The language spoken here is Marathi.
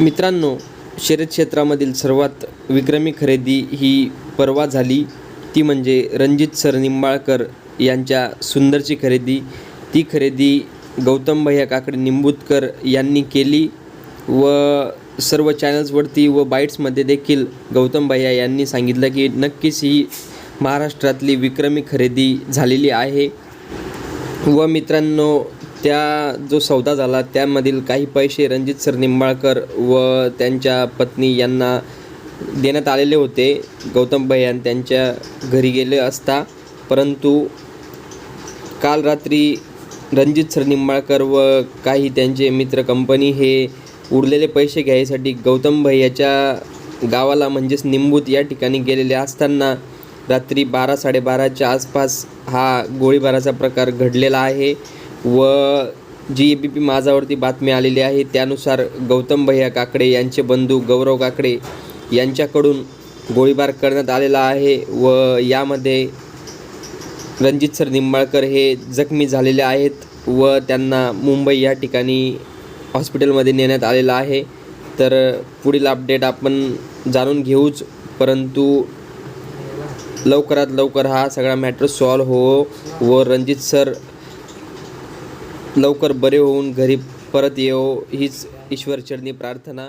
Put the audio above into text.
मित्रांनो शर्यत क्षेत्रामधील सर्वात विक्रमी खरेदी ही परवा झाली. ती म्हणजे रणजित सर निंबाळकर यांच्या सुंदरची खरेदी. ती खरेदी गौतम भैया काकडे निंबूतकर यांनी केली व सर्व चॅनल्सवरती व बाईट्समध्ये देखील गौतम भैया यांनी सांगितलं की नक्कीच ही महाराष्ट्रातली विक्रमी खरेदी झालेली आहे. व मित्रांनो त्या जो सौदा झाला त्यामधील काही पैसे रणजित सर निंबाळकर व त्यांच्या पत्नी यांना देण्यात आलेले होते. गौतम भयान त्यांच्या घरी गेले असता परंतु काल रात्री रणजित सर निंबाळकर व काही त्यांचे मित्र कंपनी हे उरलेले पैसे घ्यायसाठी गौतम भैयाच्या गावाला म्हणजेच निंबूत या ठिकाणी गेलेले असताना रात्री बारा साडेबाराच्या आसपास हा गोळीबाराचा प्रकार घडलेला आहे. व जी ए बी पी माझावरती बातमी आलेली आहे त्यानुसार गौतम भैया काकडे यांचे बंधू गौरव काकडे यांच्याकडून गोळीबार करण्यात आलेला आहे व यामध्ये रणजित सर निंबाळकर हे जखमी झालेले आहेत व त्यांना मुंबई या ठिकाणी हॉस्पिटलमध्ये नेण्यात आलेलं आहे. तर पुढील अपडेट आपण जाणून घेऊच परंतु लवकरात लवकर हा सगळा मॅटर सॉल्व हो व रणजित सर लवकर बरे होऊन घरी परत येऊ हीच ईश्वरचरणी प्रार्थना.